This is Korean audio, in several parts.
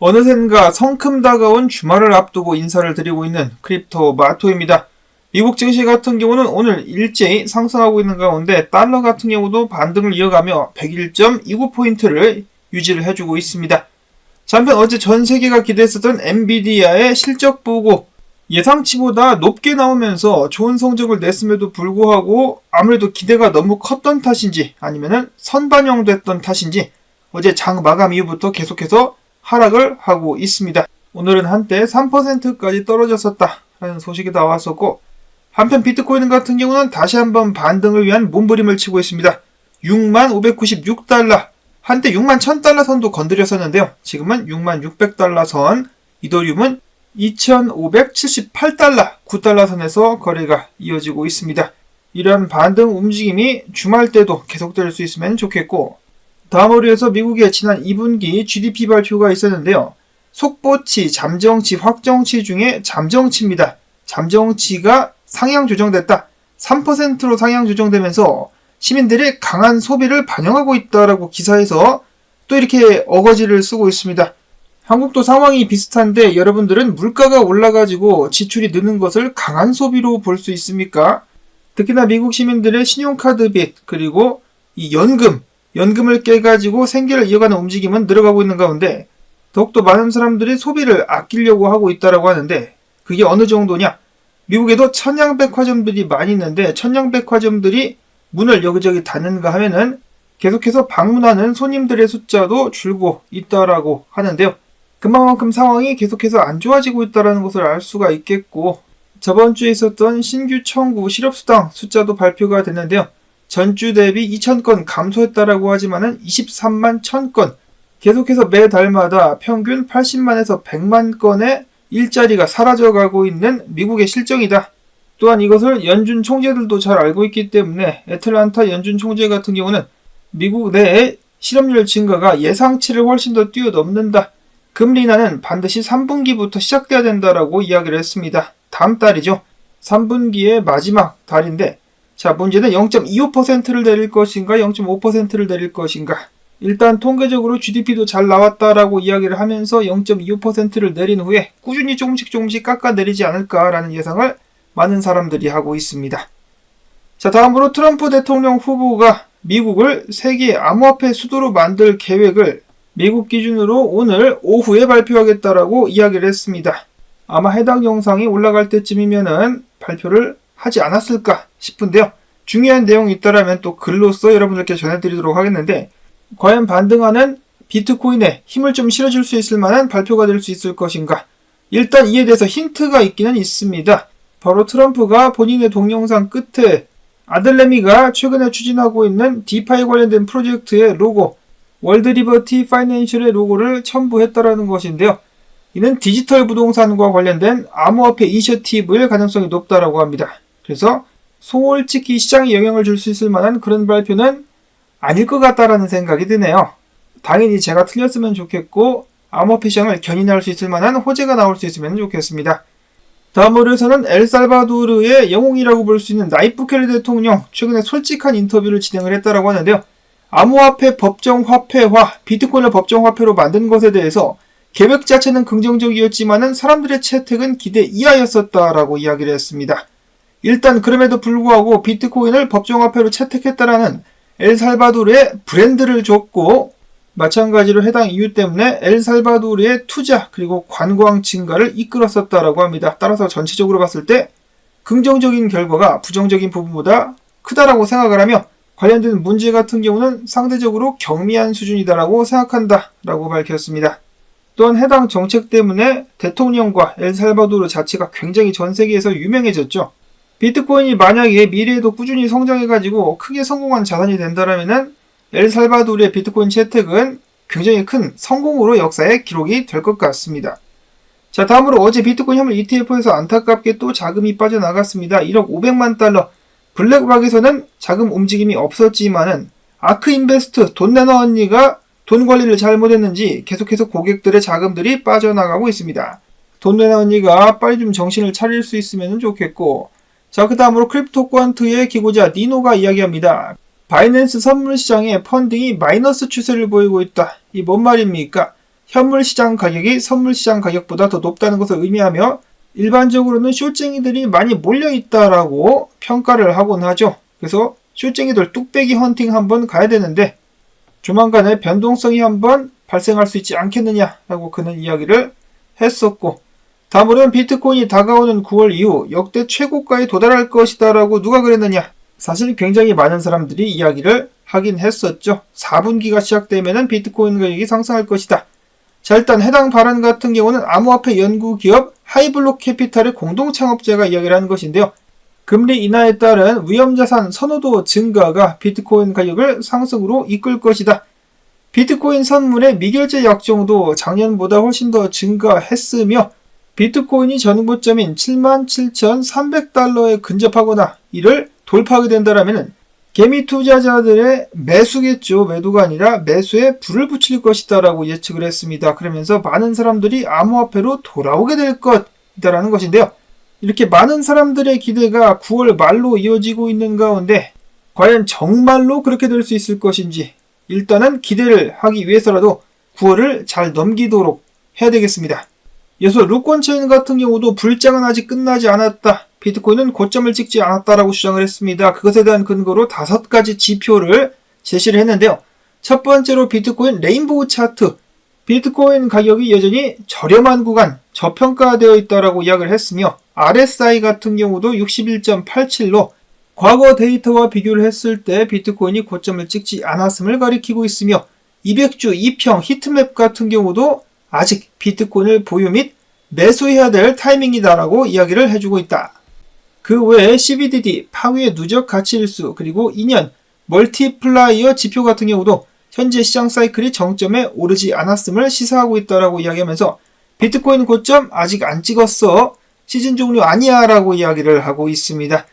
어느샌가 성큼 다가온 주말을 앞두고 인사를 드리고 있는 크립토 마토입니다. 미국 증시 같은 경우는 오늘 일제히 상승하고 있는 가운데 달러 같은 경우도 반등을 이어가며 101.29포인트를 유지를 해주고 있습니다. 잠깐 어제 전 세계가 기대했었던 엔비디아의 실적 보고 예상치보다 높게 나오면서 좋은 성적을 냈음에도 불구하고 아무래도 기대가 너무 컸던 탓인지 아니면은 선반영됐던 탓인지 어제 장 마감 이후부터 계속해서 하락을 하고 있습니다. 오늘은 한때 3%까지 떨어졌었다라는 소식이 나왔었고 한편 비트코인 같은 경우는 다시 한번 반등을 위한 몸부림을 치고 있습니다. 6만 596달러 한때 6만 1000달러 선도 건드렸었는데요. 지금은 6만 600달러 선 이더리움은 2578달러 9달러 선에서 거래가 이어지고 있습니다. 이러한 반등 움직임이 주말 때도 계속될 수 있으면 좋겠고 다음으로 해서 미국의 지난 2분기 GDP 발표가 있었는데요. 속보치, 잠정치, 확정치 중에 잠정치입니다. 잠정치가 상향 조정됐다. 3%로 상향 조정되면서 시민들이 강한 소비를 반영하고 있다라고 기사에서 또 이렇게 어거지를 쓰고 있습니다. 한국도 상황이 비슷한데 여러분들은 물가가 올라가지고 지출이 느는 것을 강한 소비로 볼 수 있습니까? 특히나 미국 시민들의 신용카드 빚 그리고 이 연금 연금을 깨가지고 생계를 이어가는 움직임은 늘어가고 있는 가운데 더욱더 많은 사람들이 소비를 아끼려고 하고 있다라고 하는데 그게 어느 정도냐? 미국에도 천양백화점들이 많이 있는데 천양백화점들이 문을 여기저기 닫는가 하면은 계속해서 방문하는 손님들의 숫자도 줄고 있다라고 하는데요. 그만큼 상황이 계속해서 안 좋아지고 있다는 것을 알 수가 있겠고 저번 주에 있었던 신규 청구 실업수당 숫자도 발표가 됐는데요. 전주 대비 2,000건 감소했다라고 하지만은 23만 1,000건 계속해서 매달마다 평균 80만에서 100만 건의 일자리가 사라져가고 있는 미국의 실정이다. 또한 이것을 연준 총재들도 잘 알고 있기 때문에 애틀란타 연준 총재 같은 경우는 미국 내에 실업률 증가가 예상치를 훨씬 더 뛰어넘는다. 금리 인하는 반드시 3분기부터 시작돼야 된다라고 이야기를 했습니다. 다음 달이죠. 3분기의 마지막 달인데 자, 문제는 0.25%를 내릴 것인가, 0.5%를 내릴 것인가. 일단 통계적으로 GDP도 잘 나왔다라고 이야기를 하면서 0.25%를 내린 후에 꾸준히 조금씩 조금씩 깎아 내리지 않을까라는 예상을 많은 사람들이 하고 있습니다. 자, 다음으로 트럼프 대통령 후보가 미국을 세계 암호화폐 수도로 만들 계획을 미국 기준으로 오늘 오후에 발표하겠다라고 이야기를 했습니다. 아마 해당 영상이 올라갈 때쯤이면은 발표를 하지 않았을까 싶은데요. 중요한 내용이 있다라면 또 글로써 여러분들께 전해드리도록 하겠는데 과연 반등하는 비트코인에 힘을 좀 실어줄 수 있을 만한 발표가 될 수 있을 것인가? 일단 이에 대해서 힌트가 있기는 있습니다. 바로 트럼프가 본인의 동영상 끝에 아들레미가 최근에 추진하고 있는 디파이 관련된 프로젝트의 로고 월드 리버티 파이낸셜의 로고를 첨부했다라는 것인데요. 이는 디지털 부동산과 관련된 암호화폐 이니셔티브일 가능성이 높다라고 합니다. 그래서 솔직히 시장에 영향을 줄 수 있을 만한 그런 발표는 아닐 것 같다라는 생각이 드네요. 당연히 제가 틀렸으면 좋겠고 암호화폐 시장을 견인할 수 있을 만한 호재가 나올 수 있으면 좋겠습니다. 다음으로 해서는 엘살바도르의 영웅이라고 볼 수 있는 나이프 켈리 대통령 최근에 솔직한 인터뷰를 진행을 했다라고 하는데요. 암호화폐 법정 화폐화, 비트코인을 법정 화폐로 만든 것에 대해서 계획 자체는 긍정적이었지만은 사람들의 채택은 기대 이하였었다라고 이야기를 했습니다. 일단 그럼에도 불구하고 비트코인을 법정화폐로 채택했다라는 엘살바도르의 브랜드를 줬고 마찬가지로 해당 이유 때문에 엘살바도르의 투자 그리고 관광 증가를 이끌었었다라고 합니다. 따라서 전체적으로 봤을 때 긍정적인 결과가 부정적인 부분보다 크다라고 생각을 하며 관련된 문제 같은 경우는 상대적으로 경미한 수준이다라고 생각한다라고 밝혔습니다. 또한 해당 정책 때문에 대통령과 엘살바도르 자체가 굉장히 전 세계에서 유명해졌죠. 비트코인이 만약에 미래에도 꾸준히 성장해가지고 크게 성공한 자산이 된다면은 엘살바도르의 비트코인 채택은 굉장히 큰 성공으로 역사에 기록이 될 것 같습니다. 자, 다음으로 어제 비트코인 현물 ETF에서 안타깝게 또 자금이 빠져나갔습니다. 1억 500만 달러. 블랙락에서는 자금 움직임이 없었지만은 아크 인베스트 돈 내놔 언니가 돈 관리를 잘못했는지 계속해서 고객들의 자금들이 빠져나가고 있습니다. 돈 내놔 언니가 빨리 좀 정신을 차릴 수 있으면 좋겠고 자, 그 다음으로 크립토 퀀트의 기고자 니노가 이야기합니다. 바이낸스 선물 시장에 펀딩이 마이너스 추세를 보이고 있다. 이 뭔 말입니까? 현물 시장 가격이 선물 시장 가격보다 더 높다는 것을 의미하며 일반적으로는 쇼쟁이들이 많이 몰려 있다라고 평가를 하곤 하죠. 그래서 쇼쟁이들 뚝배기 헌팅 한번 가야 되는데 조만간에 변동성이 한번 발생할 수 있지 않겠느냐라고 그는 이야기를 했었고 다음으로는 비트코인이 다가오는 9월 이후 역대 최고가에 도달할 것이다 라고 누가 그랬느냐 사실 굉장히 많은 사람들이 이야기를 하긴 했었죠. 4분기가 시작되면 비트코인 가격이 상승할 것이다. 자 일단 해당 발언 같은 경우는 암호화폐 연구 기업 하이블록 캐피탈의 공동 창업자가 이야기를 하는 것인데요. 금리 인하에 따른 위험자산 선호도 증가가 비트코인 가격을 상승으로 이끌 것이다. 비트코인 선물의 미결제 약정도 작년보다 훨씬 더 증가했으며 비트코인이 전고점인 77,300달러에 근접하거나 이를 돌파하게 된다면 개미 투자자들의 매수겠죠. 매도가 아니라 매수에 불을 붙일 것이다라고 예측을 했습니다. 그러면서 많은 사람들이 암호화폐로 돌아오게 될 것이다라는 것인데요. 이렇게 많은 사람들의 기대가 9월 말로 이어지고 있는 가운데 과연 정말로 그렇게 될 수 있을 것인지 일단은 기대를 하기 위해서라도 9월을 잘 넘기도록 해야 되겠습니다. 이어서 루콘체인 같은 경우도 불장은 아직 끝나지 않았다. 비트코인은 고점을 찍지 않았다라고 주장을 했습니다. 그것에 대한 근거로 다섯 가지 지표를 제시를 했는데요. 첫 번째로 비트코인 레인보우 차트. 비트코인 가격이 여전히 저렴한 구간, 저평가되어 있다라고 이야기를 했으며 RSI 같은 경우도 61.87로 과거 데이터와 비교를 했을 때 비트코인이 고점을 찍지 않았음을 가리키고 있으며 200주 2평 히트맵 같은 경우도 아직 비트코인을 보유 및 매수해야 될 타이밍이다라고 이야기를 해주고 있다. 그 외에 CBDD, 파괴 누적 가치일수, 그리고 2년 멀티플라이어 지표 같은 경우도 현재 시장 사이클이 정점에 오르지 않았음을 시사하고 있다라고 이야기하면서 비트코인 고점 아직 안 찍었어. 시즌 종료 아니야 라고 이야기를 하고 있습니다.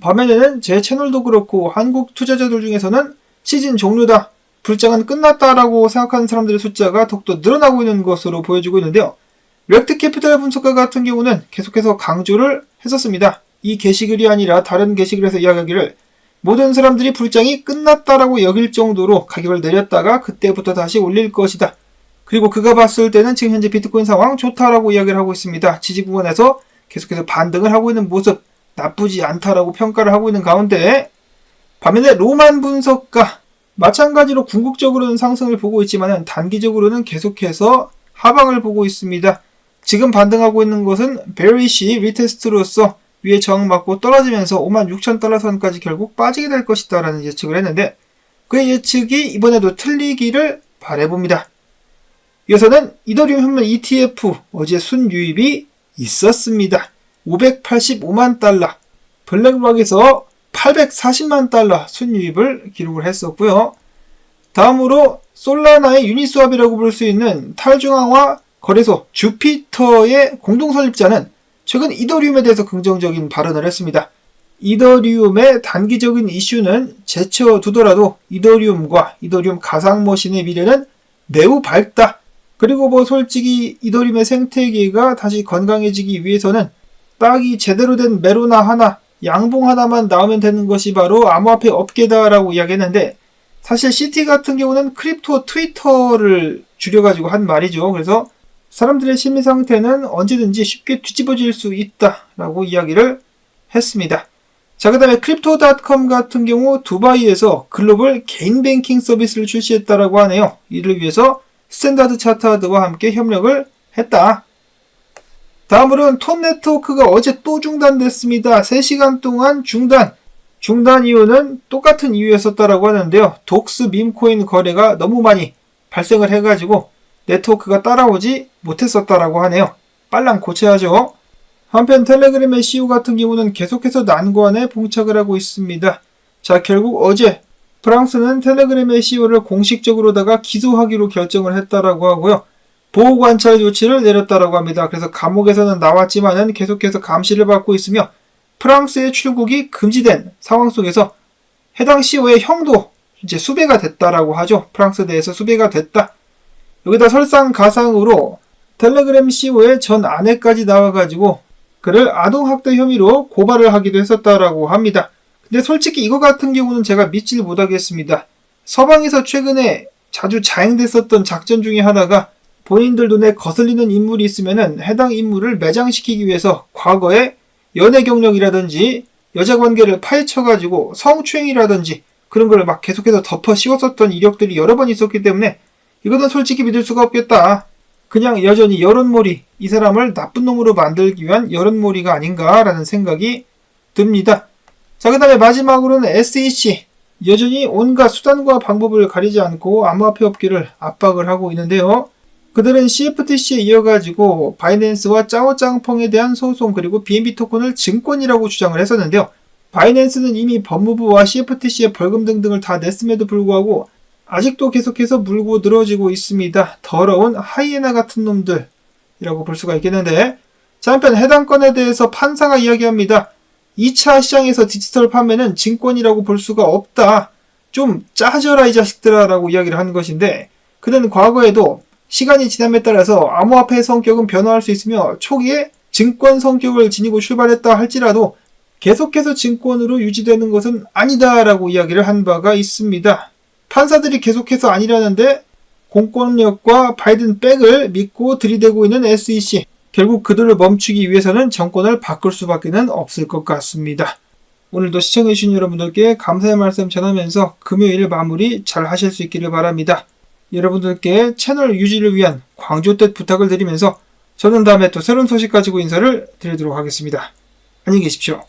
반면에는 제 채널도 그렇고 한국 투자자들 중에서는 시즌 종료다. 불장은 끝났다라고 생각하는 사람들의 숫자가 더욱더 늘어나고 있는 것으로 보여지고 있는데요. 렉트 캐피탈 분석가 같은 경우는 계속해서 강조를 했었습니다. 이 게시글이 아니라 다른 게시글에서 이야기하기를 모든 사람들이 불장이 끝났다라고 여길 정도로 가격을 내렸다가 그때부터 다시 올릴 것이다. 그리고 그가 봤을 때는 지금 현재 비트코인 상황 좋다라고 이야기를 하고 있습니다. 지지 구간에서 계속해서 반등을 하고 있는 모습 나쁘지 않다라고 평가를 하고 있는 가운데 반면에 로만 분석가 마찬가지로 궁극적으로는 상승을 보고 있지만 단기적으로는 계속해서 하방을 보고 있습니다. 지금 반등하고 있는 것은 베리시 리테스트로서 위에 저항 맞고 떨어지면서 56,000달러 선까지 결국 빠지게 될 것이다 라는 예측을 했는데 그의 예측이 이번에도 틀리기를 바래봅니다. 이어서는 이더리움 현물 ETF 어제 순유입이 있었습니다. 585만 달러 블랙락에서 840만 달러 순유입을 기록을 했었고요. 다음으로 솔라나의 유니스왑이라고 부를 수 있는 탈중앙화 거래소 주피터의 공동 설립자는 최근 이더리움에 대해서 긍정적인 발언을 했습니다. 이더리움의 단기적인 이슈는 제쳐두더라도 이더리움과 이더리움 가상머신의 미래는 매우 밝다. 그리고 뭐 솔직히 이더리움의 생태계가 다시 건강해지기 위해서는 딱이 제대로 된 메로나 하나, 양봉 하나만 나오면 되는 것이 바로 암호화폐 업계다라고 이야기했는데 사실 CT 같은 경우는 크립토 트위터를 줄여가지고 한 말이죠. 그래서 사람들의 심리 상태는 언제든지 쉽게 뒤집어질 수 있다라고 이야기를 했습니다. 자, 그 다음에 크립토닷컴 같은 경우 두바이에서 글로벌 개인 뱅킹 서비스를 출시했다라고 하네요. 이를 위해서 스탠다드 차타드와 함께 협력을 했다. 다음으로는 톤 네트워크가 어제 또 중단됐습니다. 3시간 동안 중단. 중단 이유는 똑같은 이유였었다라고 하는데요. 독스 밈코인 거래가 너무 많이 발생을 해가지고 네트워크가 따라오지 못했었다라고 하네요. 빨랑 고쳐야죠. 한편 텔레그램의 CEO 같은 경우는 계속해서 난관에 봉착을 하고 있습니다. 자, 결국 어제 프랑스는 텔레그램의 CEO를 공식적으로다가 기소하기로 결정을 했다라고 하고요. 보호 관찰 조치를 내렸다라고 합니다. 그래서 감옥에서는 나왔지만은 계속해서 감시를 받고 있으며 프랑스의 출국이 금지된 상황 속에서 해당 CEO의 형도 이제 수배가 됐다라고 하죠. 프랑스 내에서 수배가 됐다. 여기다 설상가상으로 텔레그램 CEO의 전 아내까지 나와가지고 그를 아동학대 혐의로 고발을 하기도 했었다라고 합니다. 근데 솔직히 이거 같은 경우는 제가 믿질 못하겠습니다. 서방에서 최근에 자주 자행됐었던 작전 중에 하나가 본인들 눈에 거슬리는 인물이 있으면은 해당 인물을 매장시키기 위해서 과거에 연애 경력이라든지 여자 관계를 파헤쳐가지고 성추행이라든지 그런 걸 막 계속해서 덮어 씌웠었던 이력들이 여러 번 있었기 때문에 이거는 솔직히 믿을 수가 없겠다. 그냥 여전히 여론몰이, 이 사람을 나쁜 놈으로 만들기 위한 여론몰이가 아닌가라는 생각이 듭니다. 자, 그 다음에 마지막으로는 SEC. 여전히 온갖 수단과 방법을 가리지 않고 암호화폐 업계를 압박을 하고 있는데요. 그들은 CFTC에 이어가지고 바이낸스와 짜오짱펑에 대한 소송 그리고 BNB 토큰을 증권이라고 주장을 했었는데요. 바이낸스는 이미 법무부와 CFTC의 벌금 등등을 다 냈음에도 불구하고 아직도 계속해서 물고 늘어지고 있습니다. 더러운 하이에나 같은 놈들이라고 볼 수가 있겠는데 자 한편 해당 건에 대해서 판사가 이야기합니다. 2차 시장에서 디지털 판매는 증권이라고 볼 수가 없다. 좀 짜져라 이 자식들아 라고 이야기를 하는 것인데 그는 과거에도 시간이 지남에 따라서 암호화폐 성격은 변화할 수 있으며 초기에 증권 성격을 지니고 출발했다 할지라도 계속해서 증권으로 유지되는 것은 아니다라고 이야기를 한 바가 있습니다. 판사들이 계속해서 아니라는데 공권력과 바이든 백을 믿고 들이대고 있는 SEC. 결국 그들을 멈추기 위해서는 정권을 바꿀 수밖에는 없을 것 같습니다. 오늘도 시청해주신 여러분들께 감사의 말씀 전하면서 금요일 마무리 잘 하실 수 있기를 바랍니다. 여러분들께 채널 유지를 위한 광주뜻 부탁을 드리면서 저는 다음에 또 새로운 소식 가지고 인사를 드리도록 하겠습니다. 안녕히 계십시오.